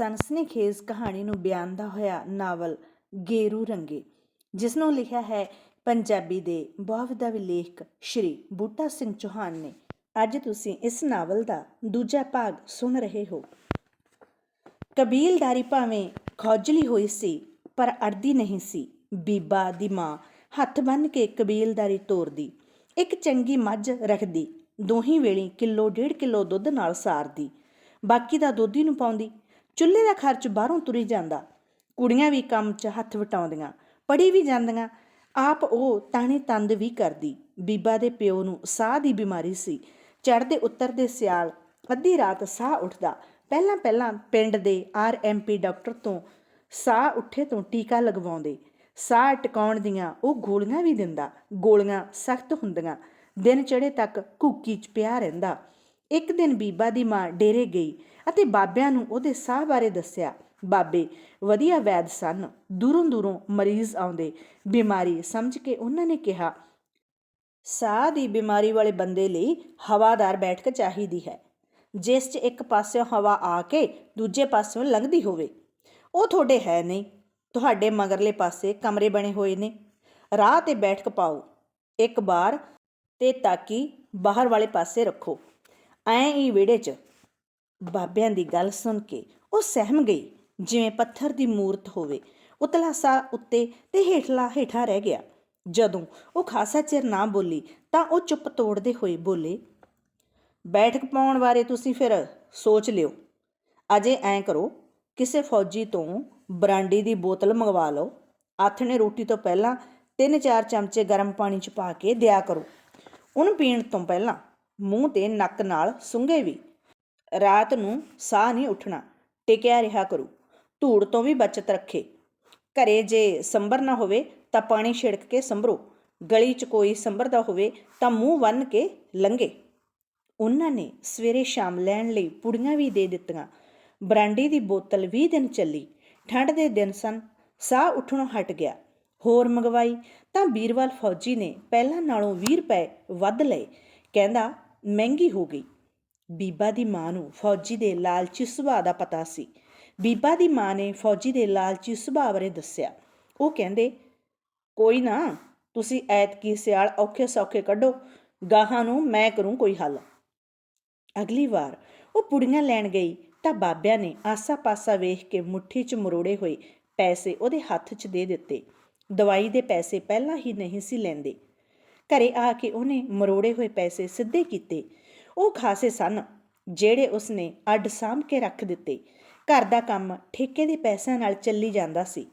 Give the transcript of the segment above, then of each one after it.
ਸਨਸਨੀਖੇਜ਼ ਕਹਾਣੀ ਨੂੰ ਬਿਆਨਦਾ ਹੋਇਆ ਨਾਵਲ ਗੇਰੂ ਰੰਗੇ ਜਿਸ ਨੂੰ ਲਿਖਿਆ ਹੈ ਪੰਜਾਬੀ ਦੇ ਬਹੁਵਿਧਾ ਵਿਲੇਖ ਸ਼੍ਰੀ ਬੂਟਾ ਸਿੰਘ ਚੌਹਾਨ ਨੇ। ਅੱਜ ਤੁਸੀਂ ਇਸ ਨਾਵਲ ਦਾ ਦੂਜਾ ਭਾਗ ਸੁਣ ਰਹੇ ਹੋ। ਕਬੀਲਦਾਰੀ ਭਾਵੇਂ ਖੋਜਲੀ ਹੋਈ ਸੀ, ਪਰ ਅੜਦੀ ਨਹੀਂ ਸੀ। ਬੀਬਾ ਦੀ ਮਾਂ ਹੱਥ ਬੰਨ੍ਹ ਕੇ ਕਬੀਲਦਾਰੀ ਤੋਰਦੀ, ਇੱਕ ਚੰਗੀ ਮੱਝ ਰੱਖਦੀ, ਦੋਹੀ ਵੇਲੇ ਕਿਲੋ ਡੇਢ ਕਿਲੋ ਦੁੱਧ ਨਾਲ ਸਾਰਦੀ, ਬਾਕੀ ਦਾ ਹੀ ਨੂੰ ਪਾਉਂਦੀ। ਚੁੱਲ੍ਹੇ ਦਾ ਖਰਚ ਬਾਹਰੋਂ ਤੁਰੀ ਜਾਂਦਾ। ਕੁੜੀਆਂ ਵੀ ਕੰਮ 'ਚ ਹੱਥ ਵਟਾਉਂਦੀਆਂ ਪੜੀ ਵੀ ਜਾਂਦੀਆਂ। ਆਪ ਉਹ ਤਾਣੇ ਤੰਦ ਵੀ ਕਰਦੀ। ਬੀਬਾ ਦੇ ਪਿਓ ਨੂੰ ਸਾਹ ਦੀ ਬਿਮਾਰੀ ਸੀ। ਚੜ੍ਹਦੇ ਉੱਤਰਦੇ ਸਿਆਲ ਅੱਧੀ ਰਾਤ ਸਾਹ ਉੱਠਦਾ। ਪਹਿਲਾਂ ਪਹਿਲਾਂ ਪਿੰਡ they are M P doctor ਤੋਂ ਸਾਹ ਉੱਠੇ ਤੋਂ ਟੀਕਾ ਲਗਵਾਉਂਦੇ। ਸਾਹ ਟਿਕਾਉਣ ਦੀਆਂ ਉਹ ਗੋਲੀਆਂ ਵੀ ਦਿੰਦਾ। ਗੋਲੀਆਂ ਸਖਤ ਹੁੰਦੀਆਂ। ਦਿਨ ਚੜੇ ਤੱਕ ਘੁੱਕੀ 'ਚ ਪਿਆ ਰਹਿੰਦਾ। ਇੱਕ ਦਿਨ ਬੀਬਾ ਦੀ ਮਾਂ ਡੇਰੇ ਗਈ। ਅਤੇ ਬਾਬਿਆਂ ਨੂੰ ਉਹਦੇ ਸਾਹ ਬਾਰੇ ਦੱਸਿਆ, ਬਾਬੇ, ਵਧੀਆ ਵੈਦ ਸਨ, ਦੂਰੋਂ ਦੂਰੋਂ ਮਰੀਜ਼ ਆਉਂਦੇ, ਬਿਮਾਰੀ ਸਮਝ ਕੇ ਉਹਨਾਂ ਨੇ ਕਿਹਾ, ਸਾਹ ਦੀ ਬਿਮਾਰੀ ਵਾਲੇ ਬੰਦੇ ਲਈ ਹਵਾਦਾਰ ਬੈਠਕ ਚਾਹੀਦੀ ਹੈ, ਜਿਸ 'ਚ ਇੱਕ ਪਾਸਿਓਂ ਹਵਾ ਆ ਕੇ ਦੂਜੇ ਪਾਸਿਓਂ ਲੰਘਦੀ ਹੋਵੇ। ਉਹ ਤੁਹਾਡੇ ਹੈ ਨਹੀਂ, ਤੁਹਾਡੇ ਮਗਰਲੇ ਪਾਸੇ ਕਮਰੇ ਬਣੇ ਹੋਏ ਨੇ। ਰਾਹ ਤੇ ਬੈਠਕ ਪਾਓ, ਇੱਕ ਬਾਰ ਤੇ ਤਾਕੀ ਬਾਹਰ ਵਾਲੇ ਪਾਸੇ ਰੱਖੋ। ਐਂ ਹੀ ਵਿਹੜੇ 'ਚ ਬਾਬਿਆਂ ਦੀ ਗੱਲ ਸੁਣ ਕੇ ਉਹ ਸਹਿਮ ਗਈ, ਜਿਵੇਂ ਪੱਥਰ ਦੀ ਮੂਰਤ ਹੋਵੇ। ਉਤਲਾ ਸਾ ਉੱਤੇ ਤੇ ਹੇਠਲਾ ਹੇਠਾਂ ਰਹਿ ਗਿਆ। ਜਦੋਂ ਉਹ ਖਾਸਾ ਚਿਰ ਨਾ ਬੋਲੀ, ਤਾਂ ਉਹ ਚੁੱਪ ਤੋੜਦੇ ਹੋਏ ਬੋਲੇ, ਬੈਠਕ ਪਾਉਣ ਬਾਰੇ ਤੁਸੀਂ ਫਿਰ ਸੋਚ ਲਿਓ। ਅਜੇ ਐਂ ਕਰੋ, ਕਿਸੇ ਫੌਜੀ ਤੋਂ ਬਰਾਂਡੀ ਦੀ ਬੋਤਲ ਮੰਗਵਾ ਲਓ। ਆਥਣੇ ਰੋਟੀ ਤੋਂ ਪਹਿਲਾਂ ਤਿੰਨ ਚਾਰ ਚਮਚੇ ਗਰਮ ਪਾਣੀ ਚ ਪਾ ਕੇ ਦਿਆ ਕਰੋ। ਉਹਨੂੰ ਪੀਣ ਤੋਂ ਪਹਿਲਾਂ ਮੂੰਹ ਤੇ ਨੱਕ ਨਾਲ ਸੁੰਘੇ ਵੀ। ਰਾਤ ਨੂੰ ਸਾਹ ਨਹੀਂ ਉੱਠਣਾ। ਟਿਕਿਆ ਰਿਹਾ ਕਰੂ। ਧੂੜ ਤੋਂ ਵੀ ਬਚਤ ਰੱਖੇ। ਘਰੇ ਜੇ ਸੰਭਰ ਨਾ ਹੋਵੇ ਤਾਂ ਪਾਣੀ ਛਿੜਕ ਕੇ ਸੰਭਰੋ। ਗਲੀ 'ਚ ਕੋਈ ਸੰਭਰਦਾ ਹੋਵੇ ਤਾਂ ਮੂੰਹ ਬੰਨ ਕੇ ਲੰਘੇ। ਉਹਨਾਂ ਨੇ ਸਵੇਰੇ ਸ਼ਾਮ ਲੈਣ ਲਈ ਪੁੜੀਆਂ ਵੀ ਦੇ ਦਿੱਤੀਆਂ। ਬਰਾਂਡੀ ਦੀ ਬੋਤਲ 20 ਦਿਨ ਚੱਲੀ। ਠੰਡ ਦੇ ਦਿਨ ਸਨ। ਸਾਹ ਉੱਠਣੋਂ ਹਟ ਗਿਆ। ਹੋਰ ਮੰਗਵਾਈ ਤਾਂ ਬੀਰਵਾਲ ਫੌਜੀ ਨੇ ਪਹਿਲਾਂ ਨਾਲੋਂ 20 ਰੁਪਏ ਵੱਧ ਲਏ। ਕਹਿੰਦਾ, ਮਹਿੰਗੀ ਹੋ ਗਈ। ਬੀਬਾ ਦੀ ਮਾਂ ਨੂੰ ਫੌਜੀ ਦੇ ਲਾਲਚੀ ਸੁਭਾਅ ਦਾ ਪਤਾ ਸੀ। ਬੀਬਾ ਦੀ ਮਾਂ ਨੇ ਫੌਜੀ ਦੇ ਲਾਲਚੀ ਸੁਭਾਅ ਬਾਰੇ ਦੱਸਿਆ। ਉਹ ਕਹਿੰਦੇ, ਕੋਈ ਨਾ, ਤੁਸੀਂ ਐਤਕੀ ਸਿਆਲ ਔਖੇ ਸੌਖੇ ਕੱਢੋ, ਗਾਹਾਂ ਨੂੰ ਮੈਂ ਕਰੂੰ ਕੋਈ ਹੱਲ। ਅਗਲੀ ਵਾਰ ਉਹ ਪੁੜੀਆਂ ਲੈਣ ਗਈ ਤਾਂ ਬਾਬਿਆਂ ਨੇ ਆਸਾ-ਪਾਸਾ ਵੇਖ ਕੇ ਮੁੱਠੀ 'ਚ ਮਰੋੜੇ ਹੋਏ ਪੈਸੇ ਉਹਦੇ ਹੱਥ 'ਚ ਦੇ ਦਿੱਤੇ। ਦਵਾਈ ਦੇ ਪੈਸੇ ਪਹਿਲਾਂ ਹੀ ਨਹੀਂ ਸੀ ਲੈਂਦੇ। ਘਰੇ ਆ ਕੇ ਉਹਨੇ ਮਰੋੜੇ ਹੋਏ ਪੈਸੇ ਸਿੱਧੇ ਕੀਤੇ। ਉਹ ਖਾਸੇ ਸਨ, ਜਿਹੜੇ ਉਸਨੇ ਅੱਡ ਸਾਂਭ ਕੇ ਰੱਖ ਦਿੱਤੇ। ਘਰ ਦਾ ਕੰਮ ਠੇਕੇ ਦੇ ਪੈਸਿਆਂ ਨਾਲ ਚੱਲੀ ਜਾਂਦਾ ਸੀ।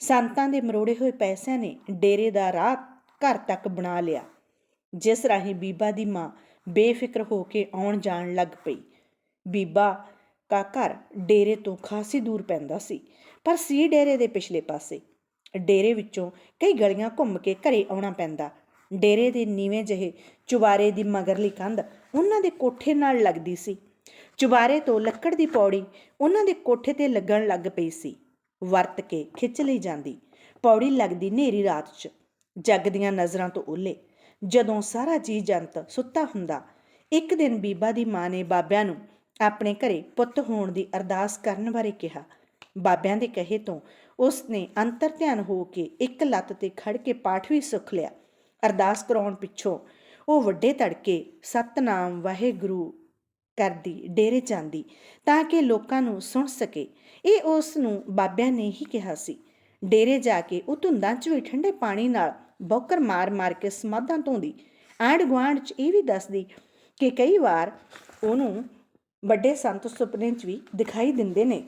ਸੰਤਾਂ ਦੇ ਮਰੋੜੇ ਹੋਏ ਪੈਸਿਆਂ ਨੇ ਡੇਰੇ ਦਾ ਰਾਹ ਘਰ ਤੱਕ ਬਣਾ ਲਿਆ, ਜਿਸ ਰਾਹੀਂ ਬੀਬਾ ਦੀ ਮਾਂ ਬੇਫਿਕਰ ਹੋ ਕੇ ਆਉਣ ਜਾਣ ਲੱਗ ਪਈ। ਬੀਬਾ ਕਾ ਘਰ ਡੇਰੇ ਤੋਂ ਖਾਸੀ ਦੂਰ ਪੈਂਦਾ ਸੀ, ਪਰ ਸੀ ਡੇਰੇ ਦੇ ਪਿਛਲੇ ਪਾਸੇ। ਡੇਰੇ ਵਿੱਚੋਂ ਕਈ ਗਲੀਆਂ ਘੁੰਮ ਕੇ ਘਰੇ ਆਉਣਾ ਪੈਂਦਾ। ਡੇਰੇ ਦੇ ਨੀਵੇਂ ਜਿਹੇ ਚੁਬਾਰੇ ਦੀ ਮਗਰਲੀ ਕੰਧ ਉਹਨਾਂ ਦੇ ਕੋਠੇ ਨਾਲ ਲੱਗਦੀ ਸੀ। ਚੁਬਾਰੇ ਤੋਂ ਲੱਕੜ ਦੀ ਪੌੜੀ ਉਹਨਾਂ ਦੇ ਕੋਠੇ ਤੇ ਲੱਗਣ ਲੱਗ ਪਈ ਸੀ। ਵਰਤ ਕੇ ਖਿੱਚ ਲਈ ਜਾਂਦੀ। ਪੌੜੀ ਲੱਗਦੀ ਨੇਰੀ ਰਾਤ 'ਚ। ਜੱਗ ਦੀਆਂ ਨਜ਼ਰਾਂ ਤੋਂ ਓਲੇ ਜਦੋਂ ਸਾਰਾ ਜੀ ਜੰਤ ਸੁੱਤਾ ਹੁੰਦਾ, ਇੱਕ ਦਿਨ ਬੀਬਾ ਦੀ ਮਾਂ ਨੇ ਬਾਬਿਆਂ ਨੂੰ ਆਪਣੇ ਘਰੇ ਪੁੱਤ ਹੋਣ ਦੀ ਅਰਦਾਸ ਕਰਨ ਬਾਰੇ ਕਿਹਾ। ਬਾਬਿਆਂ ਦੇ ਕਹੇ ਤੋਂ ਉਸ ਨੇ ਅੰਤਰ ਧਿਆਨ ਹੋ ਕੇ ਇੱਕ ਲੱਤ ਤੇ ਖੜ ਕੇ ਪਾਠ ਵੀ ਸੁਖ ਲਿਆ। ਅਰਦਾਸ ਕਰਾਉਣ ਪਿੱਛੋਂ ਉਹ ਵੱਡੇ ਤੜਕੇ ਸਤਨਾਮ ਵਾਹਿਗੁਰੂ ਕਰਦੀ, ਡੇਰੇ ਜਾਂਦੀ ਤਾਂ ਕਿ ਲੋਕਾਂ ਨੂੰ ਸੁਣ ਸਕੇ। ਇਹ ਉਸ ਨੂੰ ਬਾਬਿਆਂ ਨੇ ਹੀ ਕਿਹਾ ਸੀ। ਡੇਰੇ ਜਾ ਕੇ ਉਹ ਧੁੰਦਾਂ 'ਚ ਵੀ ਠੰਡੇ ਪਾਣੀ ਨਾਲ ਬੌਕਰ ਮਾਰ-ਮਾਰ ਕੇ ਸਮਾਧਾਂ ਧੋਂਦੀ। ਆਂਢ ਗੁਆਂਢ 'ਚ ਇਹ ਵੀ ਦੱਸਦੀ ਕਿ ਕਈ ਵਾਰ ਉਹਨੂੰ ਵੱਡੇ ਸੰਤ ਸੁਪਨੇ 'ਚ ਵੀ ਦਿਖਾਈ ਦਿੰਦੇ ਨੇ।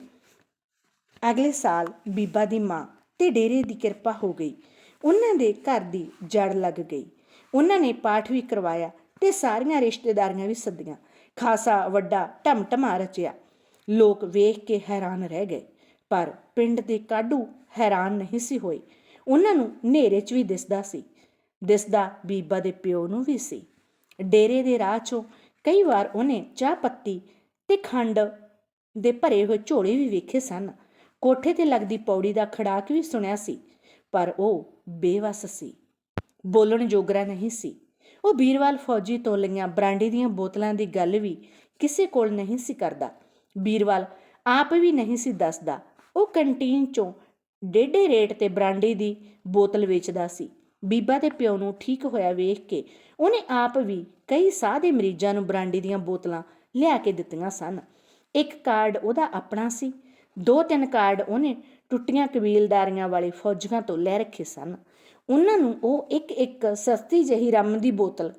ਅਗਲੇ ਸਾਲ ਬੀਬਾ ਦੀ ਮਾਂ ਤੇ ਡੇਰੇ ਦੀ ਕਿਰਪਾ ਹੋ ਗਈ। ਉਹਨਾਂ ਦੇ ਘਰ ਦੀ ਜੜ ਲੱਗ ਗਈ। ਉਹਨਾਂ ਨੇ ਪਾਠ ਵੀ ਕਰਵਾਇਆ ਤੇ ਸਾਰੀਆਂ ਰਿਸ਼ਤੇਦਾਰੀਆਂ ਵੀ ਸੱਦੀਆਂ। ਖਾਸਾ ਵੱਡਾ ਟਮਟਮਾ ਰਚਿਆ। ਲੋਕ ਵੇਖ ਕੇ ਹੈਰਾਨ ਰਹਿ ਗਏ, ਪਰ ਪਿੰਡ ਦੇ ਕਾਡੂ ਹੈਰਾਨ ਨਹੀਂ ਸੀ ਹੋਏ। ਉਹਨਾਂ ਨੂੰ ਹਨੇਰੇ 'ਚ ਵੀ ਦਿਸਦਾ ਸੀ। ਦਿਸਦਾ ਬੀਬਾ ਦੇ ਪਿਓ ਨੂੰ ਵੀ ਸੀ। ਡੇਰੇ ਦੇ ਰਾਹ 'ਚੋਂ ਕਈ ਵਾਰ ਉਹਨੇ ਚਾਹ ਪੱਤੀ ਤੇ ਖੰਡ ਦੇ ਭਰੇ ਹੋਏ ਝੋਲੇ ਵੀ ਵੇਖੇ ਸਨ। ਕੋਠੇ ਤੇ ਲੱਗਦੀ ਪੌੜੀ ਦਾ ਖੜਾਕ ਵੀ ਸੁਣਿਆ ਸੀ, ਪਰ ਉਹ ਬੇਵਸ ਸੀ। ਬੋਲਣ ਜੋਗਰਾ ਨਹੀਂ ਸੀ। ਉਹ ਬੀਰਵਾਲ ਫੌਜੀ ਤੋਂ ਲਈਆਂ ਬਰਾਂਡੇ ਦੀਆਂ ਬੋਤਲਾਂ ਦੀ ਗੱਲ ਵੀ ਕਿਸੇ ਕੋਲ ਨਹੀਂ ਸੀ ਕਰਦਾ। ਬੀਰਵਾਲ ਆਪ ਵੀ ਨਹੀਂ ਸੀ ਦੱਸਦਾ। ਉਹ ਕੰਟੀਨ ਚੋਂ ਡੇਢੇ ਰੇਟ ਤੇ ਬਰਾਂਡੀ ਦੀ ਬੋਤਲ ਵੇਚਦਾ ਸੀ। ਬੀਬਾ ਦੇ ਪਿਓ ਨੂੰ ਠੀਕ ਹੋਇਆ ਵੇਖ ਕੇ ਉਹਨੇ ਆਪ ਵੀ ਕਈ ਸਾਹ ਦੇ ਮਰੀਜ਼ਾਂ ਨੂੰ ਬਰਾਂਡੀ ਦੀਆਂ ਬੋਤਲਾਂ ਲਿਆ ਕੇ ਦਿੱਤੀਆਂ ਸਨ। ਇੱਕ ਕਾਰਡ ਉਹਦਾ ਆਪਣਾ ਸੀ। ਦੋ ਤਿੰਨ ਕਾਰਡ ਉਹਨੇ ਟੁੱਟੀਆਂ ਕਬੀਲਦਾਰੀਆਂ ਵਾਲੇ ਫੌਜੀਆਂ ਤੋਂ ਲੈ ਰੱਖੇ ਸਨ। ਉਹਨਾਂ ਨੂੰ ਉਹ ਇੱਕ ਇੱਕ ਸਸਤੀ ਜਹੀ ਰੰਮ ਦੀ ਬੋਤਲ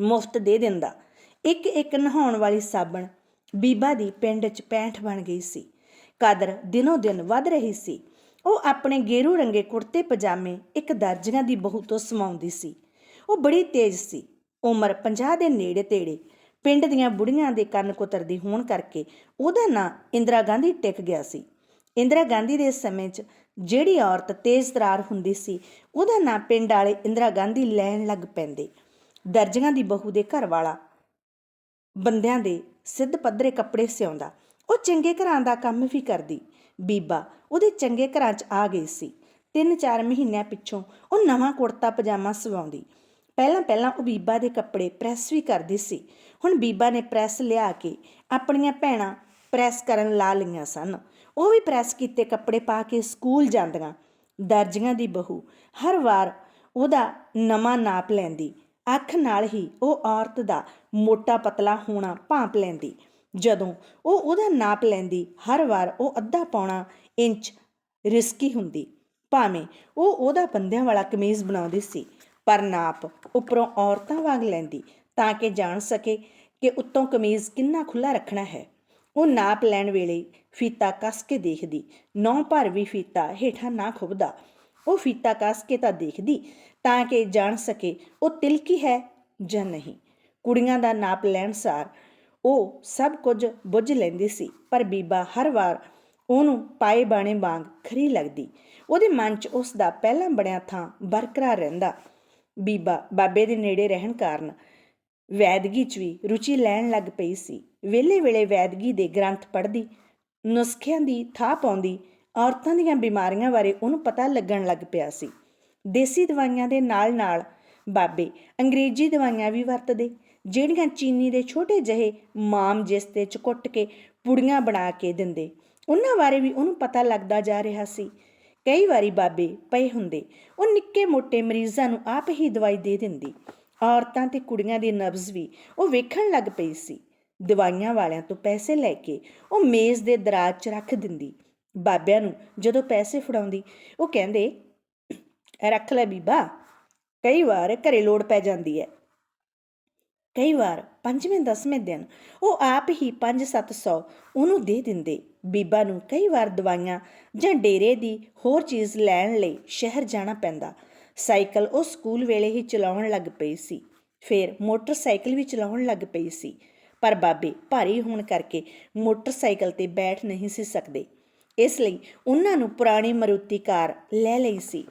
ਮੁਫਤ ਦੇ ਦਿੰਦਾ। ਇੱਕ ਇੱਕ ਨਹਾਉਣ ਵਾਲੀ ਸਾਬਣ ਬੀਬਾ ਦੀ ਪਿੰਡ 'ਚ ਪੈਂਠ ਬਣ ਗਈ ਸੀ। ਕਦਰ ਦਿਨੋ ਦਿਨ ਵੱਧ ਰਹੀ ਸੀ। ਉਹ ਆਪਣੇ ਗੇਰੂ ਰੰਗੇ ਕੁੜਤੇ ਪਜਾਮੇ ਇੱਕ ਦਰਜੀਆਂ ਦੀ ਬਹੂ ਤੋਂ ਸਮਾਉਂਦੀ ਸੀ। ਉਹ ਬੜੀ ਤੇਜ਼ ਸੀ। ਉਮਰ 50 ਦੇ ਨੇੜੇ ਤੇੜੇ। ਪਿੰਡ ਦੀਆਂ ਬੁੜੀਆਂ ਦੇ ਕੰਨ ਕੁਤਰਦੀ ਹੋਣ ਕਰਕੇ ਉਹਦਾ ਨਾਂ ਇੰਦਰਾ ਗਾਂਧੀ ਟਿਕ ਗਿਆ ਸੀ। ਇੰਦਰਾ ਗਾਂਧੀ ਦੇ ਸਮੇਂ 'ਚ ਜਿਹੜੀ ਔਰਤ ਤੇਜ਼ ਤਰਾਰ ਹੁੰਦੀ ਸੀ, ਉਹਦਾ ਨਾਂ ਪਿੰਡ ਵਾਲੇ ਇੰਦਰਾ ਗਾਂਧੀ ਲੈਣ ਲੱਗ ਪੈਂਦੇ। ਦਰਜੀਆਂ ਦੀ ਬਹੂ ਦੇ ਘਰ ਵਾਲਾ ਬੰਦਿਆਂ ਦੇ ਸਿੱਧ ਪੱਧਰੇ ਕੱਪੜੇ ਸਿਉਂਦਾ। ਉਹ ਚੰਗੇ ਘਰਾਂ ਦਾ ਕੰਮ ਵੀ ਕਰਦੀ। ਬੀਬਾ ਉਹਦੇ ਚੰਗੇ ਘਰਾਂ 'ਚ ਆ ਗਈ ਸੀ। ਤਿੰਨ ਚਾਰ ਮਹੀਨਿਆਂ ਪਿੱਛੋਂ ਉਹ ਨਵਾਂ ਕੁੜਤਾ ਪਜਾਮਾ ਸਵਾਉਂਦੀ। ਪਹਿਲਾਂ ਪਹਿਲਾਂ ਉਹ ਬੀਬਾ ਦੇ ਕੱਪੜੇ ਪ੍ਰੈਸ ਵੀ ਕਰਦੀ ਸੀ। ਹੁਣ ਬੀਬਾ ਨੇ ਪ੍ਰੈਸ ਲਿਆ ਕੇ ਆਪਣੀਆਂ ਭੈਣਾਂ ਪ੍ਰੈਸ ਕਰਨ ਲਾ ਲਈਆਂ ਸਨ। ਉਹ ਵੀ ਪ੍ਰੈਸ ਕੀਤੇ ਕੱਪੜੇ ਪਾ ਕੇ ਸਕੂਲ ਜਾਂਦੀਆਂ। ਦਰਜੀਆਂ ਦੀ ਬਹੂ ਹਰ ਵਾਰ ਉਹਦਾ ਨਵਾਂ ਨਾਪ ਲੈਂਦੀ। ਅੱਖ ਨਾਲ ਹੀ ਉਹ ਔਰਤ ਦਾ ਮੋਟਾ ਪਤਲਾ ਹੋਣਾ ਭਾਂਪ ਲੈਂਦੀ। ਜਦੋਂ ਉਹ ਉਹਦਾ ਨਾਪ ਲੈਂਦੀ, ਹਰ ਵਾਰ ਉਹ ਅੱਧਾ ਪੌਣਾ ਇੰਚ ਰਿਸਕੀ ਹੁੰਦੀ। ਭਾਵੇਂ ਉਹ ਉਹਦਾ ਬੰਦਿਆਂ ਵਾਲਾ ਕਮੀਜ਼ ਬਣਾਉਂਦੀ ਸੀ, ਪਰ ਨਾਪ ਉੱਪਰੋਂ ਔਰਤਾਂ ਵਾਂਗ ਲੈਂਦੀ, ਤਾਂ ਕਿ ਜਾਣ ਸਕੇ ਕਿ ਉੱਤੋਂ ਕਮੀਜ਼ ਕਿੰਨਾ ਖੁੱਲਾ ਰੱਖਣਾ ਹੈ। ਉਹ ਨਾਪ ਲੈਣ ਵੇਲੇ ਫੀਤਾ ਕੱਸ ਕੇ ਦੇਖਦੀ ਨੌ ਭਰ ਵੀ ਫੀਤਾ ਹੇਠਾਂ ਨਾ ਖੁੱਬਦਾ। ਉਹ ਫੀਤਾ ਕੱਸ ਕੇ ਤਾਂ ਦੇਖਦੀ, ਤਾਂ ਕਿ ਜਾਣ ਸਕੇ ਉਹ ਤਿਲਕੀ ਹੈ ਜਾਂ ਨਹੀਂ। ਕੁੜੀਆਂ ਦਾ ਨਾਪ ਲੈਣ ਸਾਰ ਉਹ ਸਭ ਕੁਝ ਬੁੱਝ ਲੈਂਦੀ ਸੀ, ਪਰ ਬੀਬਾ ਹਰ ਵਾਰ ਉਹਨੂੰ ਪਾਏ ਬਾਣੇ ਵਾਂਗ ਖਰੀ ਲੱਗਦੀ। ਉਹਦੇ ਮਨ 'ਚ ਉਸ ਦਾ ਪਹਿਲਾਂ ਬਣਿਆ ਥਾਂ ਬਰਕਰਾਰ ਰਹਿੰਦਾ। ਬੀਬਾ ਬਾਬੇ ਦੇ ਨੇੜੇ ਰਹਿਣ ਕਾਰਨ ਵੈਦਗੀ 'ਚ ਵੀ ਰੁਚੀ ਲੈਣ ਲੱਗ ਪਈ ਸੀ। ਵੇਲੇ ਵੇਲੇ ਵੈਦਗੀ ਦੇ ਗ੍ਰੰਥ ਪੜ੍ਹਦੀ, ਨੁਸਖਿਆਂ ਦੀ ਥਾਹ ਪਾਉਂਦੀ, ਔਰਤਾਂ ਦੀਆਂ ਬਿਮਾਰੀਆਂ ਬਾਰੇ ਉਹਨੂੰ ਪਤਾ ਲੱਗਣ ਲੱਗ ਪਿਆ ਸੀ। ਦੇਸੀ ਦਵਾਈਆਂ ਦੇ ਨਾਲ-ਨਾਲ ਬਾਬੇ ਅੰਗਰੇਜ਼ੀ ਦਵਾਈਆਂ ਵੀ ਵਰਤਦੇ, ਜਿਹੜੀਆਂ ਚੀਨੀ ਦੇ ਛੋਟੇ ਜਿਹੇ ਮਾਮ ਜਿਸਤੇ ਚ ਕੁੱਟ ਕੇ ਪੁੜੀਆਂ ਬਣਾ ਕੇ ਦਿੰਦੇ। ਉਹਨਾਂ ਬਾਰੇ ਵੀ ਉਹਨੂੰ ਪਤਾ ਲੱਗਦਾ ਜਾ ਰਿਹਾ ਸੀ। ਕਈ ਵਾਰੀ ਬਾਬੇ ਪਏ ਹੁੰਦੇ, ਉਹ ਨਿੱਕੇ ਮੋਟੇ ਮਰੀਜ਼ਾਂ ਨੂੰ ਆਪ ਹੀ ਦਵਾਈ ਦੇ ਦਿੰਦੀ। ਔਰਤਾਂ ਤੇ ਕੁੜੀਆਂ ਦੀ ਨਬਜ਼ ਵੀ ਉਹ ਵੇਖਣ ਲੱਗ ਪਈ ਸੀ। ਦਵਾਈਆਂ ਵਾਲਿਆਂ ਤੋਂ ਪੈਸੇ ਲੈ ਕੇ ਉਹ ਮੇਜ਼ ਦੇ ਦਰਾਜ਼ 'ਚ ਰੱਖ ਦਿੰਦੀ। ਬਾਬਿਆਂ ਨੂੰ ਜਦੋਂ ਪੈਸੇ ਫੜਾਉਂਦੀ, ਉਹ ਕਹਿੰਦੇ ਰੱਖ ਲੈ ਬੀਬਾ, ਕਈ ਵਾਰ ਘਰੇ ਲੋੜ ਪੈ ਜਾਂਦੀ ਹੈ ਕਈ ਵਾਰ ਪੰਜਵੇਂ, ਦਸਵੇਂ ਦਿਨ ਉਹ ਆਪ ਹੀ 5-700 ਉਹਨੂੰ ਦੇ ਦਿੰਦੇ। ਬੀਬਾ ਨੂੰ ਕਈ ਵਾਰ ਦਵਾਈਆਂ ਜਾਂ ਡੇਰੇ ਦੀ ਹੋਰ ਚੀਜ਼ ਲੈਣ ਲਈ ਸ਼ਹਿਰ ਜਾਣਾ ਪੈਂਦਾ। ਸਾਈਕਲ ਉਹ ਸਕੂਲ ਵੇਲੇ ਹੀ ਚਲਾਉਣ ਲੱਗ ਪਈ ਸੀ। ਫਿਰ ਮੋਟਰਸਾਈਕਲ ਵੀ ਚਲਾਉਣ ਲੱਗ ਪਈ ਸੀ। ਪਰ ਬਾਬੇ ਭਾਰੀ ਹੋਣ ਕਰਕੇ ਮੋਟਰਸਾਈਕਲ ਤੇ ਬੈਠ ਨਹੀਂ ਸੀ ਸਕਦੇ। ਇਸ ਲਈ ਉਹਨਾਂ ਨੂੰ ਪੁਰਾਣੀ ਮਰੂਤੀ ਕਾਰ ਲੈ ਲਈ ਸੀ।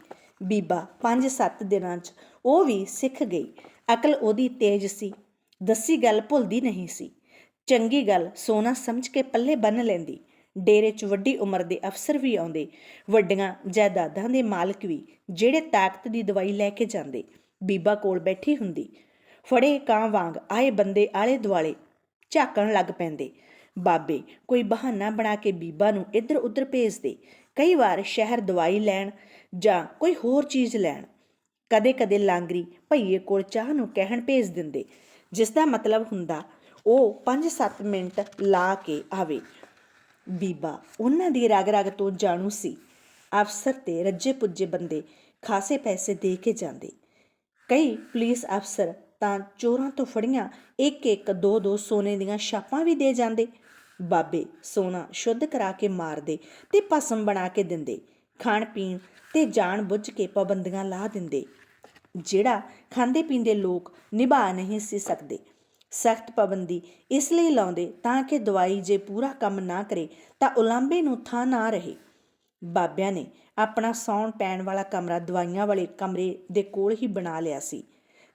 ਬੀਬਾ 5-7 ਦਿਨਾਂ 'ਚ ਉਹ ਵੀ ਸਿੱਖ ਗਈ। ਅਕਲ ਉਹਦੀ ਤੇਜ਼ ਸੀ। ਦੱਸੀ ਗੱਲ ਭੁੱਲਦੀ ਨਹੀਂ ਸੀ। ਚੰਗੀ ਗੱਲ ਸੋਨਾ ਸਮਝ ਕੇ ਪੱਲੇ ਬੰਨ ਲੈਂਦੀ। ਡੇਰੇ 'ਚ ਵੱਡੀ ਉਮਰ ਦੇ ਅਫਸਰ ਵੀ ਆਉਂਦੇ। ਵੱਡੀਆਂ ਜਾਇਦਾਦਾਂ ਦੇ ਮਾਲਕ ਵੀ ਜਿਹੜੇ ਤਾਕਤ ਦੀ ਦਵਾਈ ਲੈ ਕੇ ਜਾਂਦੇ। ਬੀਬਾ ਕੋਲ ਬੈਠੀ ਹੁੰਦੀ। ਫੜੇ ਕਾਂ ਵਾਂਗ ਆਏ ਬੰਦੇ ਆਲੇ ਦੁਆਲੇ ਝਾਕਣ ਲੱਗ ਪੈਂਦੇ। ਬਾਬੇ, ਕੋਈ ਬਹਾਨਾ ਬਣਾ ਕੇ ਬੀਬਾ ਨੂੰ ਇੱਧਰ ਉੱਧਰ ਭੇਜਦੇ ਕਈ ਵਾਰ ਸ਼ਹਿਰ ਦਵਾਈ ਲੈਣ ਜਾਂ ਕੋਈ ਹੋਰ ਚੀਜ਼ ਲੈਣ। ਕਦੇ-ਕਦੇ ਲਾਂਗਰੀ ਭਈਏ ਕੋਲ ਚਾਹ ਨੂੰ ਕਹਿਣ ਭੇਜ ਦਿੰਦੇ। ਜਿਸ ਦਾ ਮਤਲਬ ਹੁੰਦਾ, ਉਹ 5-7 ਮਿੰਟ ਲਾ ਕੇ ਆਵੇ। ਬੀਬਾ ਉਹਨਾਂ ਦੀ ਰਗ-ਰਗ ਤੋਂ ਜਾਣੂ ਸੀ। ਅਫਸਰ ਤੇ ਰੱਜੇ ਪੁੱਜੇ ਬੰਦੇ ਖਾਸੇ ਪੈਸੇ ਦੇ ਕੇ ਜਾਂਦੇ। ਕਈ ਪੁਲਿਸ ਅਫਸਰ ਤਾਂ ਚੋਰਾਂ ਤੋਂ ਫੜੀਆਂ ਇੱਕ ਇੱਕ ਦੋ ਦੋ ਸੋਨੇ ਦੀਆਂ ਛਾਪਾਂ ਵੀ ਦੇ ਜਾਂਦੇ। ਬਾਬੇ ਸੋਨਾ ਸ਼ੁੱਧ ਕਰਾ ਕੇ ਮਾਰਦੇ ਤੇ ਭਸਮ ਬਣਾ ਕੇ ਦਿੰਦੇ। ਖਾਣ ਪੀਣ ਤੇ ਜਾਣ ਬੁੱਝ ਕੇ ਪਾਬੰਦੀਆਂ ਲਾ ਦਿੰਦੇ। ਜਿਹੜਾ ਖਾਂਦੇ ਪੀਂਦੇ ਲੋਕ ਨਿਭਾ ਨਹੀਂ ਸੀ ਸਕਦੇ। ਸਖਤ ਪਾਬੰਦੀ ਇਸ ਲਈ ਲਾਉਂਦੇ ਤਾਂ ਕਿ ਦਵਾਈ ਜੇ ਪੂਰਾ ਕੰਮ ਨਾ ਕਰੇ ਤਾਂ ਉਲਾਂਬੇ ਨੂੰ ਥਾਂ ਨਾ ਰਹੇ। ਬਾਬਿਆਂ ਨੇ ਆਪਣਾ ਸੌਣ ਪੈਣ ਵਾਲਾ ਕਮਰਾ ਦਵਾਈਆਂ ਵਾਲੇ ਕਮਰੇ ਦੇ ਕੋਲ ਹੀ ਬਣਾ ਲਿਆ ਸੀ।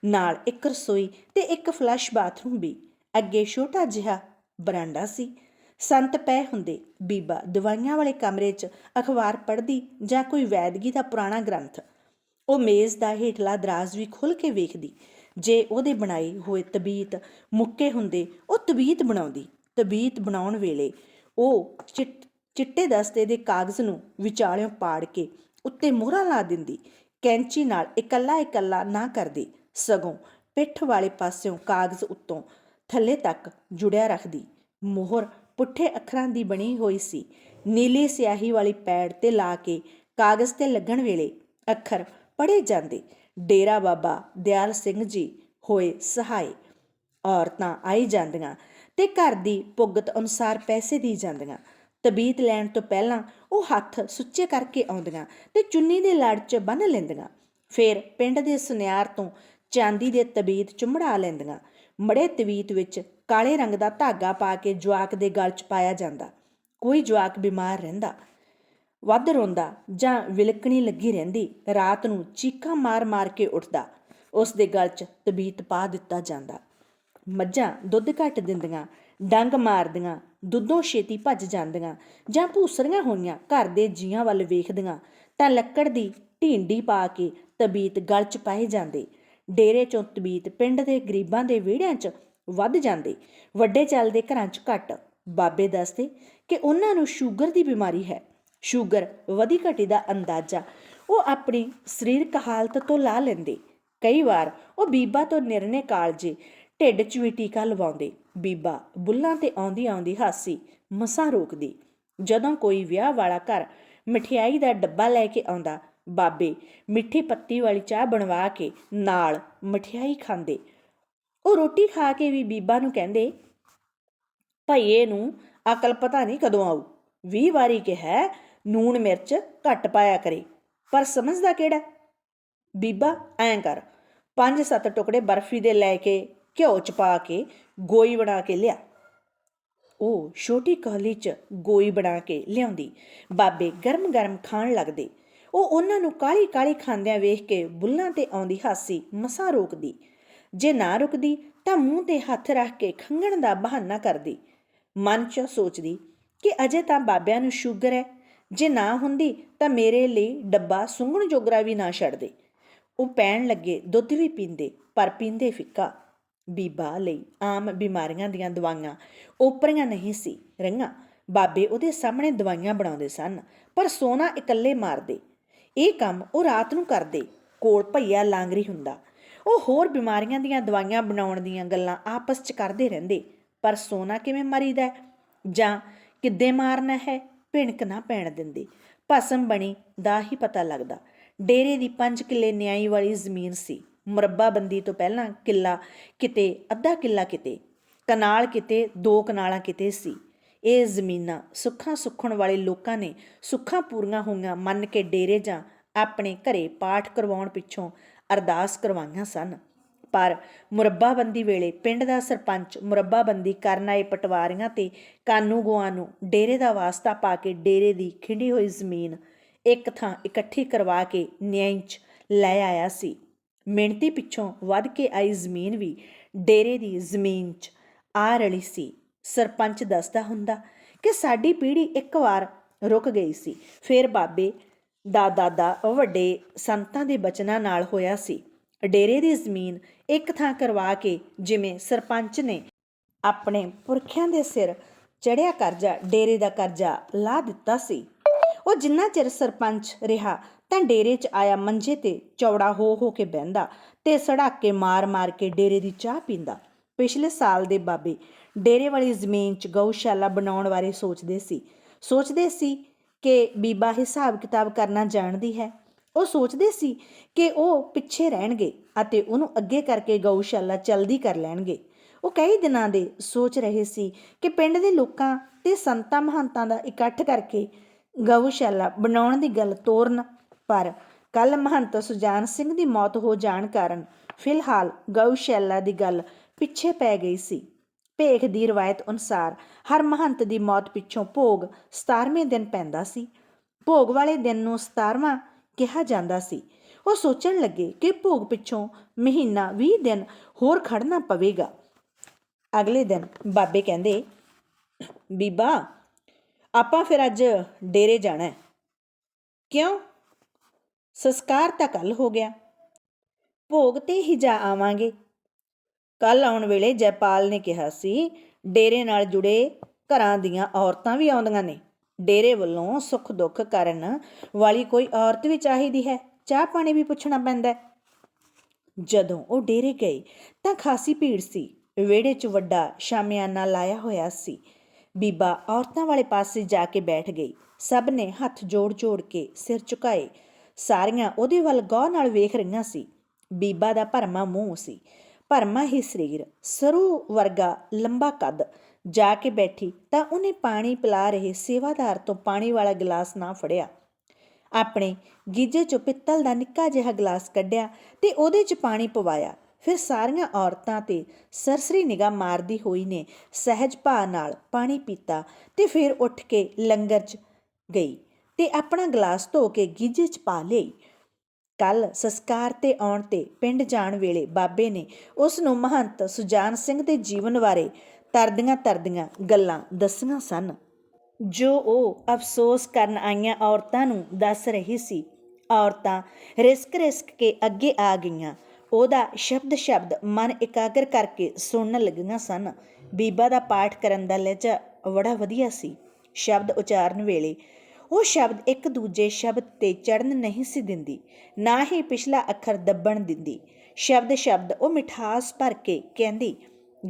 ਨਾਲ ਇੱਕ ਰਸੋਈ ਤੇ ਇੱਕ ਫਲਸ਼ ਬਾਥਰੂਮ ਵੀ। ਅੱਗੇ ਛੋਟਾ ਜਿਹਾ ਬਰਾਂਡਾ ਸੀ। ਸੰਤ ਪੈ ਹੁੰਦੇ। ਬੀਬਾ ਦਵਾਈਆਂ ਵਾਲੇ ਕਮਰੇ 'ਚ ਅਖਬਾਰ ਪੜ੍ਹਦੀ ਜਾਂ ਕੋਈ ਵੈਦਗੀ ਦਾ ਪੁਰਾਣਾ ਗ੍ਰੰਥ। ਉਹ ਮੇਜ਼ ਦਾ ਹੇਠਲਾ ਦਰਾਜ਼ ਵੀ ਖੁੱਲ ਕੇ ਵੇਖਦੀ। ਜੇ ਉਹਦੇ ਬਣਾਏ ਹੋਏ ਤਬੀਤ ਮੁੱਕੇ ਹੁੰਦੇ, ਉਹ ਤਬੀਤ ਬਣਾਉਂਦੀ। ਤਬੀਤ ਬਣਾਉਣ ਵੇਲੇ ਉਹ ਚਿੱਟ- ਚਿੱਟੇ ਦਸਤੇ ਦੇ ਕਾਗਜ਼ ਨੂੰ ਵਿਚਾਲਿਓਂ ਪਾੜ ਕੇ ਉੱਤੇ ਮੋਹਰਾਂ ਲਾ ਦਿੰਦੀ। ਕੈਂਚੀ ਨਾਲ ਇਕੱਲਾ ਇਕੱਲਾ ਨਾ ਕਰਦੀ। ਸਗੋਂ ਪਿੱਠ ਵਾਲੇ ਪਾਸਿਓਂ ਕਾਗਜ਼ ਉੱਤੋਂ ਥੱਲੇ ਤੱਕ ਜੁੜਿਆ ਰੱਖਦੀ। ਮੋਹਰ ਪੁੱਠੇ ਅੱਖਰਾਂ ਦੀ ਬਣੀ ਹੋਈ ਸੀ। ਨੀਲੀ ਸਿਆਹੀ ਵਾਲੀ ਪੈੜ ਤੇ ਲਾ ਕੇ ਕਾਗਜ਼ ਤੇ ਲੱਗਣ ਵੇਲੇ ਅੱਖਰ ਪੜ੍ਹੇ ਜਾਂਦੇ। ਡੇਰਾ ਬਾਬਾ ਦਿਆਲ ਸਿੰਘ ਜੀ ਹੋਏ ਸਹਾਈ। ਔਰਤਾਂ ਆਈ ਜਾਂਦੀਆਂ ਤੇ ਘਰ ਦੀ ਪੁੱਗਤ ਅਨੁਸਾਰ ਪੈਸੇ ਦੀ ਜਾਂਦੀਆਂ। ਤਬੀਤ ਲੈਣ ਤੋਂ ਪਹਿਲਾਂ ਉਹ ਹੱਥ ਸੁੱਚੇ ਕਰਕੇ ਆਉਂਦੀਆਂ ਤੇ ਚੁੰਨੀ ਦੇ ਲੜ 'ਚ ਬੰਨ ਲੈਂਦੀਆਂ। ਫਿਰ ਪਿੰਡ ਦੇ ਸੁਨਿਆਰ ਤੋਂ ਚਾਂਦੀ ਦੇ ਤਬੀਤ ਚੁੰਮੜਾ ਲੈਂਦੀਆਂ। ਮੜੇ ਤਵੀਤ ਵਿੱਚ ਕਾਲੇ ਰੰਗ ਦਾ ਧਾਗਾ ਪਾ ਕੇ ਜਵਾਕ ਦੇ ਗਲ 'ਚ ਪਾਇਆ ਜਾਂਦਾ। ਕੋਈ ਜਵਾਕ ਬਿਮਾਰ ਰਹਿੰਦਾ। ਵੱਧ ਰੋਂਦਾ ਜਾਂ ਵਿਲਕਣੀ ਲੱਗੀ ਰਹਿੰਦੀ, ਰਾਤ ਨੂੰ ਚੀਕਾਂ ਮਾਰ-ਮਾਰ ਕੇ ਉੱਠਦਾ। ਉਸ ਦੇ ਗਲ 'ਚ ਤਬੀਤ ਪਾ ਦਿੱਤਾ ਜਾਂਦਾ। ਮੱਝਾਂ ਦੁੱਧ ਘੱਟ ਦਿੰਦੀਆਂ, ਡੰਗ ਮਾਰਦੀਆਂ, ਦੁੱਧੋਂ ਛੇਤੀ ਭੱਜ ਜਾਂਦੀਆਂ ਜਾਂ ਭੂਸਰੀਆਂ ਹੋਈਆਂ ਘਰ ਦੇ ਜੀਆਂ ਵੱਲ ਵੇਖਦੀਆਂ ਤਾਂ ਲੱਕੜ ਦੀ ਢੀਂਡੀ ਪਾ ਕੇ ਤਬੀਤ ਗਲ 'ਚ ਪਾਏ ਜਾਂਦੇ। ਡੇਰੇ 'ਚੋਂ ਤਬੀਤ ਪਿੰਡ ਦੇ ਗਰੀਬਾਂ ਦੇ ਵਿਹੜਿਆਂ 'ਚ ਵੱਧ ਜਾਂਦੇ। ਵੱਡੇ ਚੱਲਦੇ ਘਰਾਂ 'ਚ ਘੱਟ। ਬਾਬੇ ਦੱਸਦੇ ਕਿ ਉਹਨਾਂ ਨੂੰ ਸ਼ੂਗਰ ਦੀ ਬਿਮਾਰੀ ਹੈ। ਸ਼ੂਗਰ ਵਧੀ ਘਟੀ ਦਾ ਅੰਦਾਜ਼ਾ। ਉਹ ਆਪਣੀ ਸਰੀਰਕ ਹਾਲਤ ਤੋਂ ਲਾ ਲੈਂਦੇ। ਕਈ ਵਾਰ ਉਹ ਬੀਬਾ ਤੋਂ ਨਿਰਣੇ ਕਾਲਜੇ ਢਿੱਡ 'ਚ ਵੀ ਟੀਕਾ ਲਵਾਉਂਦੇ। ਬੀਬਾ ਬੁੱਲਾਂ ਤੇ ਆਉਂਦੀ ਆਉਂਦੀ ਹਾਸੀ, ਮਸਾਂ ਰੋਕਦੀ। ਜਦੋਂ ਕੋਈ ਵਿਆਹ ਵਾਲਾ ਘਰ ਮਠਿਆਈ ਦਾ ਡੱਬਾ ਲੈ ਕੇ ਆਉਂਦਾ ਬਾਬੇ, ਮਿੱਠੀ ਪੱਤੀ ਵਾਲੀ ਚਾਹ ਬਣਵਾ ਕੇ ਨਾਲ ਮਠਿਆਈ ਖਾਂਦੇ। ਉਹ ਰੋਟੀ ਖਾ ਕੇ ਵੀ ਬੀਬਾ ਨੂੰ ਕਹਿੰਦੇ ਭਈਏ ਨੂੰ ਅਕਲ ਪਤਾ ਨਹੀਂ ਕਦੋਂ ਆਊ। 20 ਵਾਰੀ ਕਿਹਾ, ਨੂਣ ਮਿਰਚ ਘੱਟ ਪਾਇਆ ਕਰੇ, ਪਰ ਸਮਝਦਾ ਕਿਹੜਾ? ਬੀਬਾ ਐਂ ਕਰ, ਪੰਜ ਸੱਤ ਟੁਕੜੇ ਬਰਫੀ ਦੇ ਲੈ ਕੇ, ਘਿਓ ਚ ਪਾ ਕੇ, ਗੋਈ ਬਣਾ ਕੇ ਲਿਆ। ਉਹ ਛੋਟੀ ਕੌਲੀ 'ਚ ਗੋਈ ਬਣਾ ਕੇ ਲਿਆਉਂਦੀ। ਬਾਬੇ ਗਰਮ-ਗਰਮ ਖਾਣ ਲੱਗਦੇ। ਉਹ ਉਹਨਾਂ ਨੂੰ ਕਾਲੀ-ਕਾਲੀ ਖਾਂਦਿਆਂ ਵੇਖ ਕੇ ਬੁੱਲਾਂ ਤੇ ਆਉਂਦੀ ਹਾਸੀ, ਮਸਾਂ ਰੋਕਦੀ। ਜੇ ਨਾ ਰੁਕਦੀ ਤਾਂ ਮੂੰਹ ਤੇ ਹੱਥ ਰੱਖ ਕੇ ਖੰਗਣ ਦਾ ਬਹਾਨਾ ਕਰਦੀ। ਮਨ 'ਚ ਸੋਚਦੀ ਕਿ ਅਜੇ ਤਾਂ ਬਾਬਿਆਂ ਨੂੰ ਸ਼ੂਗਰ ਹੈ ਜੇ ਨਾ ਹੁੰਦੀ ਤਾਂ ਮੇਰੇ ਲਈ ਡੱਬਾ ਸੁੰਘਣ ਜੋਗਰਾ ਵੀ ਨਾ ਛੱਡਦੇ। ਉਹ ਪੈਣ ਲੱਗੇ ਦੁੱਧ ਵੀ ਪੀਂਦੇ, ਪਰ ਪੀਂਦੇ ਫਿੱਕਾ। ਬੀਬਾ ਲਈ ਆਮ ਬਿਮਾਰੀਆਂ ਦੀਆਂ ਦਵਾਈਆਂ ਓਪਰੀਆਂ ਨਹੀਂ ਸੀ ਰੰਗਾ ਬਾਬੇ ਉਹਦੇ ਸਾਹਮਣੇ ਦਵਾਈਆਂ ਬਣਾਉਂਦੇ ਸਨ, ਪਰ ਸੋਨਾ ਇਕੱਲੇ ਮਾਰਦੇ। ਇਹ ਕੰਮ ਉਹ ਰਾਤ ਨੂੰ ਕਰਦੇ, ਕੋਲ ਭਈਆ ਲਾਂਗਰੀ ਹੁੰਦਾ। ਉਹ ਹੋਰ ਬਿਮਾਰੀਆਂ ਦੀਆਂ ਦਵਾਈਆਂ ਬਣਾਉਣ ਦੀਆਂ ਗੱਲਾਂ ਆਪਸ 'ਚ ਕਰਦੇ ਰਹਿੰਦੇ, ਪਰ ਸੋਨਾ ਕਿਵੇਂ ਮਰੀਦਾ ਜਾਂ ਕਿੱਦੇ ਮਾਰਨਾ ਹੈ? ਭਿਣਕ ਨਾ ਪੈਣ ਦਿੰਦੇ। ਭਸਮ ਬਣੀ ਦਾ ਹੀ ਪਤਾ ਲੱਗਦਾ। ਡੇਰੇ ਦੀ 5 ਕਿੱਲੇ ਨਿਆਈ ਵਾਲੀ ਜ਼ਮੀਨ ਸੀ। ਮੁਰੱਬਾਬੰਦੀ ਤੋਂ ਪਹਿਲਾਂ ਕਿੱਲਾ ਕਿਤੇ, ਅੱਧਾ ਕਿੱਲਾ ਕਿਤੇ, ਕਨਾਲ ਕਿਤੇ, ਦੋ ਕਨਾਲਾਂ ਕਿਤੇ ਸੀ। ਇਹ ਜ਼ਮੀਨਾਂ ਸੁੱਖਾਂ ਸੁੱਖਣ ਵਾਲੇ ਲੋਕਾਂ ਨੇ ਸੁੱਖਾਂ ਪੂਰੀਆਂ ਹੋਈਆਂ ਮੰਨ ਕੇ ਡੇਰੇ ਜਾਂ ਆਪਣੇ ਘਰੇ ਪਾਠ ਕਰਵਾਉਣ ਪਿੱਛੋਂ ਅਰਦਾਸ ਕਰਵਾਈਆਂ ਸਨ। ਪਰ ਮੁਰੱਬਾਬੰਦੀ ਵੇਲੇ ਪਿੰਡ ਦਾ ਸਰਪੰਚ ਮੁਰੱਬਾਬੰਦੀ ਕਰਨ ਆਏ ਪਟਵਾਰੀਆਂ ਤੇ ਕਾਨੂੰਗੋਆਂ ਨੂੰ ਡੇਰੇ ਦਾ ਵਾਸਤਾ ਪਾ ਕੇ ਡੇਰੇ ਦੀ ਖਿੰਡੀ ਹੋਈ ਜ਼ਮੀਨ ਇੱਕ ਥਾਂ ਇਕੱਠੀ ਕਰਵਾ ਕੇ ਨਿਆਂ 'ਚ ਲੈ ਆਇਆ ਸੀ। ਮਿਹਨਤੀ ਪਿੱਛੋਂ ਵੱਧ ਕੇ ਆਈ ਜ਼ਮੀਨ ਵੀ ਡੇਰੇ ਦੀ ਜ਼ਮੀਨ 'ਚ ਆ ਰਲੀ ਸੀ। ਸਰਪੰਚ ਦੱਸਦਾ ਹੁੰਦਾ ਕਿ ਸਾਡੀ ਪੀੜ੍ਹੀ ਇੱਕ ਵਾਰ ਰੁਕ ਗਈ ਸੀ। ਫਿਰ ਬਾਬੇ ਦਾ ਦਾਦਾ ਵੱਡੇ ਸੰਤਾਂ ਦੇ ਬਚਨਾਂ ਨਾਲ ਹੋਇਆ ਸੀ। ਡੇਰੇ ਦੀ ਜ਼ਮੀਨ ਇੱਕ ਥਾਂ ਕਰਵਾ ਕੇ ਜਿਵੇਂ ਸਰਪੰਚ ਨੇ ਆਪਣੇ ਪੁਰਖਿਆਂ ਦੇ ਸਿਰ ਚੜਿਆ ਕਰਜ਼ਾ, ਡੇਰੇ ਦਾ ਕਰਜ਼ਾ ਲਾ ਦਿੱਤਾ ਸੀ। ਉਹ ਜਿੰਨਾ ਚਿਰ ਸਰਪੰਚ ਰਿਹਾ ਤਾਂ ਡੇਰੇ 'ਚ ਆਇਆ ਮੰਜੇ ਤੇ ਚੌੜਾ ਹੋ ਹੋ ਕੇ ਬਹਿੰਦਾ ਤੇ ਸੜਾਕੇ ਮਾਰ-ਮਾਰ ਕੇ ਡੇਰੇ ਦੀ ਚਾਹ ਪੀਂਦਾ। ਪਿਛਲੇ ਸਾਲ ਦੇ ਬਾਬੇ ਡੇਰੇ ਵਾਲੀ ਜ਼ਮੀਨ 'ਚ ਗਊਸ਼ਾਲਾ ਬਣਾਉਣ ਬਾਰੇ ਸੋਚਦੇ ਸੀ। ਸੋਚਦੇ ਸੀ ਕਿ ਬੀਬਾ ਹਿਸਾਬ ਕਿਤਾਬ ਕਰਨਾ ਜਾਣਦੀ ਹੈ। ਉਹ ਸੋਚਦੇ ਸੀ ਕਿ ਉਹ ਪਿੱਛੇ ਰਹਿਣਗੇ ਅਤੇ ਉਹਨੂੰ ਅੱਗੇ ਕਰਕੇ ਗਊਸ਼ਾਲਾ ਚਲਦੀ ਕਰ ਲੈਣਗੇ। ਉਹ ਕਈ ਦਿਨਾਂ ਦੇ ਸੋਚ ਰਹੇ ਸੀ ਕਿ ਪਿੰਡ ਦੇ ਲੋਕਾਂ ਤੇ ਸੰਤਾਂ ਮਹੰਤਾਂ ਦਾ ਇਕੱਠ ਕਰਕੇ ਗਊਸ਼ਾਲਾ ਬਣਾਉਣ ਦੀ ਗੱਲ ਤੋਰਨ, ਪਰ ਕੱਲ ਮਹੰਤ ਸੁਜਾਨ ਸਿੰਘ ਦੀ ਮੌਤ ਹੋ ਜਾਣ ਕਾਰਨ ਫਿਲਹਾਲ ਗਊਸ਼ਾਲਾ ਦੀ ਗੱਲ ਪਿੱਛੇ ਪੈ ਗਈ ਸੀ। ਭੇਖ ਦੀ ਰਵਾਇਤ ਅਨੁਸਾਰ ਹਰ ਮਹੰਤ ਦੀ ਮੌਤ ਪਿੱਛੋਂ ਭੋਗ 17ਵੇਂ ਦਿਨ ਪੈਂਦਾ ਸੀ। ਭੋਗ ਵਾਲੇ ਦਿਨ ਨੂੰ 17ਵਾਂ ਕਿਹਾ ਜਾਂਦਾ ਸੀ। ਉਹ ਸੋਚਣ ਲੱਗੇ ਕਿ ਭੋਗ ਪਿੱਛੋਂ ਮਹੀਨਾ 20 ਦਿਨ ਹੋਰ ਖੜਨਾ ਪਵੇਗਾ। ਅਗਲੇ ਦਿਨ ਬਾਬੇ ਕਹਿੰਦੇ, ਬੀਬਾ, ਆਪਾਂ ਫਿਰ ਅੱਜ ਡੇਰੇ ਜਾਣਾ ਹੈ। ਕਿਉਂ? ਸੰਸਕਾਰ ਤਾਂ ਕੱਲ ਹੋ ਗਿਆ। ਭੋਗ ਤੇ ਹੀ ਜਾ ਆਵਾਂਗੇ। ਕੱਲ ਆਉਣ ਵੇਲੇ ਜੈਪਾਲ ਨੇ ਕਿਹਾ ਸੀ, ਡੇਰੇ ਨਾਲ ਜੁੜੇ ਘਰਾਂ ਦੀਆਂ ਔਰਤਾਂ ਵੀ ਆਉਂਦੀਆਂ ਨੇ। ਡੇਰੇ ਵੱਲੋਂ ਸੁੱਖ ਦੁੱਖ ਕਰਨ ਵਾਲੀ ਕੋਈ ਔਰਤ ਵੀ ਚਾਹੀਦੀ ਹੈ। ਚਾਹ ਪਾਣੀ ਵੀ ਪੁੱਛਣਾ ਪੈਂਦਾ ਹੈ। ਜਦੋਂ ਉਹ ਡੇਰੇ ਗਏ ਤਾਂ ਖਾਸੀ ਭੀੜ ਸੀ। ਵਿਹੜੇ 'ਚ ਵੱਡਾ ਸ਼ਾਮਿਆਨਾ ਲਾਇਆ ਹੋਇਆ ਸੀ। ਬੀਬਾ ਔਰਤਾਂ ਵਾਲੇ ਪਾਸੇ ਜਾ ਕੇ ਬੈਠ ਗਈ। ਸਭ ਨੇ ਹੱਥ ਜੋੜ-ਜੋੜ ਕੇ ਸਿਰ ਝੁਕਾਏ। ਸਾਰੀਆਂ ਉਹਦੇ ਵੱਲ ਗੌਰ ਨਾਲ ਵੇਖ ਰਹੀਆਂ ਸੀ। ਬੀਬਾ ਦਾ ਭਰਮਾ ਮੂੰਹ ਸੀ। ਭਰਮਾ ਹੀ ਸਰੀਰ, ਸਰੂ ਵਰਗਾ ਲੰਬਾ ਕੱਦ। ਜਾ ਕੇ ਬੈਠੀ ਤਾਂ ਉਹਨੇ ਪਾਣੀ ਪਿਲਾ ਰਹੇ ਸੇਵਾਦਾਰ ਤੋਂ ਪਾਣੀ ਵਾਲਾ ਗਲਾਸ ਨਾ ਫੜਿਆ। ਆਪਣੇ ਗੀਜੇ ਚੋਂ ਪਿੱਤਲ ਦਾ ਨਿੱਕਾ ਜਿਹਾ ਗਲਾਸ ਕੱਢਿਆ ਤੇ ਉਹਦੇ 'ਚ ਪਾਣੀ ਪਵਾਇਆ। ਫਿਰ ਸਾਰੀਆਂ ਔਰਤਾਂ ਤੇ ਸਰਸਰੀ ਨਿਗਾਹ ਮਾਰਦੀ ਹੋਈ ਨੇ ਸਹਿਜ ਭਾਅ ਨਾਲ ਪਾਣੀ ਪੀਤਾ ਤੇ ਫਿਰ ਉੱਠ ਕੇ ਲੰਗਰ 'ਚ ਗਈ ਤੇ ਆਪਣਾ ਗਲਾਸ ਧੋ ਕੇ ਗੀਜੇ 'ਚ ਪਾ ਲਈ। ਕੱਲ ਸੰਸਕਾਰ ਤੇ ਆਉਣ ਤੇ ਪਿੰਡ ਜਾਣ ਵੇਲੇ ਬਾਬੇ ਨੇ ਉਸ ਨੂੰ ਮਹੰਤ ਸੁਜਾਨ ਸਿੰਘ ਦੇ ਜੀਵਨ ਬਾਰੇ ਤਰਦੀਆਂ ਤਰਦੀਆਂ ਗੱਲਾਂ ਦੱਸੀਆਂ ਸਨ। ਜੋ ਉਹ ਅਫਸੋਸ ਕਰਨ ਆਈਆਂ ਔਰਤਾਂ ਨੂੰ ਦੱਸ ਰਹੀ ਸੀ, ਔਰਤਾਂ ਰਿਸਕ ਰਿਸਕ ਕੇ ਅੱਗੇ ਆ ਗਈਆਂ। ਉਹਦਾ ਸ਼ਬਦ ਸ਼ਬਦ ਮਨ ਇਕਾਗਰ ਕਰਕੇ ਸੁਣਨ ਲੱਗੀਆਂ ਸਨ। ਬੀਬਾ ਦਾ ਪਾਠ ਕਰਨ ਦਾ ਲਹਿਜਾ ਬੜਾ ਵਧੀਆ ਸੀ। ਸ਼ਬਦ ਉਚਾਰਨ ਵੇਲੇ ਉਹ ਸ਼ਬਦ ਇੱਕ ਦੂਜੇ ਸ਼ਬਦ ਤੇ ਚੜਨ ਨਹੀਂ ਸੀ ਦਿੰਦੀ, ਨਾ ਹੀ ਪਿਛਲਾ ਅੱਖਰ ਦੱਬਣ ਦਿੰਦੀ। ਸ਼ਬਦ ਸ਼ਬਦ, ਉਹ ਮਿਠਾਸ ਭਰ ਕੇ ਕਹਿੰਦੀ,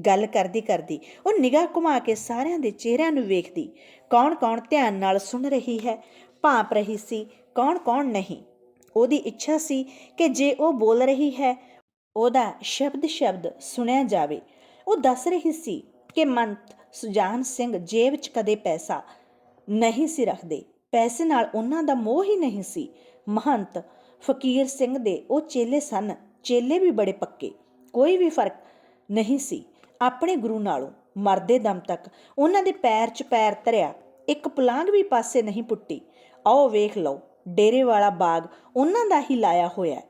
ਗੱਲ ਕਰਦੀ ਕਰਦੀ, ਉਹ ਨਿਗਾਹ ਘੁਮਾ ਕੇ ਸਾਰਿਆਂ ਦੇ ਚਿਹਰਿਆਂ ਨੂੰ ਵੇਖਦੀ ਕੌਣ-ਕੌਣ ਧਿਆਨ ਨਾਲ ਸੁਣ ਰਹੀ ਹੈ, ਭਾਂਪ ਰਹੀ ਸੀ ਕੌਣ-ਕੌਣ ਨਹੀਂ। ਉਹਦੀ ਇੱਛਾ ਸੀ ਕਿ ਜੇ ਉਹ ਬੋਲ ਰਹੀ ਹੈ, ਉਹਦਾ ਸ਼ਬਦ ਸ਼ਬਦ ਸੁਣਿਆ ਜਾਵੇ। ਉਹ ਦੱਸ ਰਹੀ ਸੀ ਕਿ ਮੰਤ ਸੁਜਾਨ ਸਿੰਘ ਜੇਬ 'ਚ ਕਦੇ ਪੈਸਾ ਨਹੀਂ ਸੀ ਰੱਖਦੇ। ਪੈਸੇ ਨਾਲ ਉਹਨਾਂ ਦਾ ਮੋਹ ਹੀ ਨਹੀਂ ਸੀ। ਮਹੰਤ, ਫਕੀਰ ਸਿੰਘ ਦੇ ਉਹ ਚੇਲੇ ਸਨ। ਚੇਲੇ ਵੀ ਬੜੇ ਪੱਕੇ। ਕੋਈ ਵੀ ਫ਼ਰਕ ਨਹੀਂ ਸੀ। ਆਪਣੇ ਗੁਰੂ ਨਾਲੋਂ ਮਰਦੇ ਦਮ ਤੱਕ ਉਹਨਾਂ ਦੇ ਪੈਰ 'ਚ ਪੈਰ ਧਰਿਆ। ਇੱਕ ਪੁਲਾਂਗ ਵੀ ਪਾਸੇ ਨਹੀਂ ਪੁੱਟੀ। ਆਓ ਵੇਖ ਲਓ, ਡੇਰੇ ਵਾਲਾ ਬਾਗ ਉਹਨਾਂ ਦਾ ਹੀ ਲਾਇਆ ਹੋਇਆ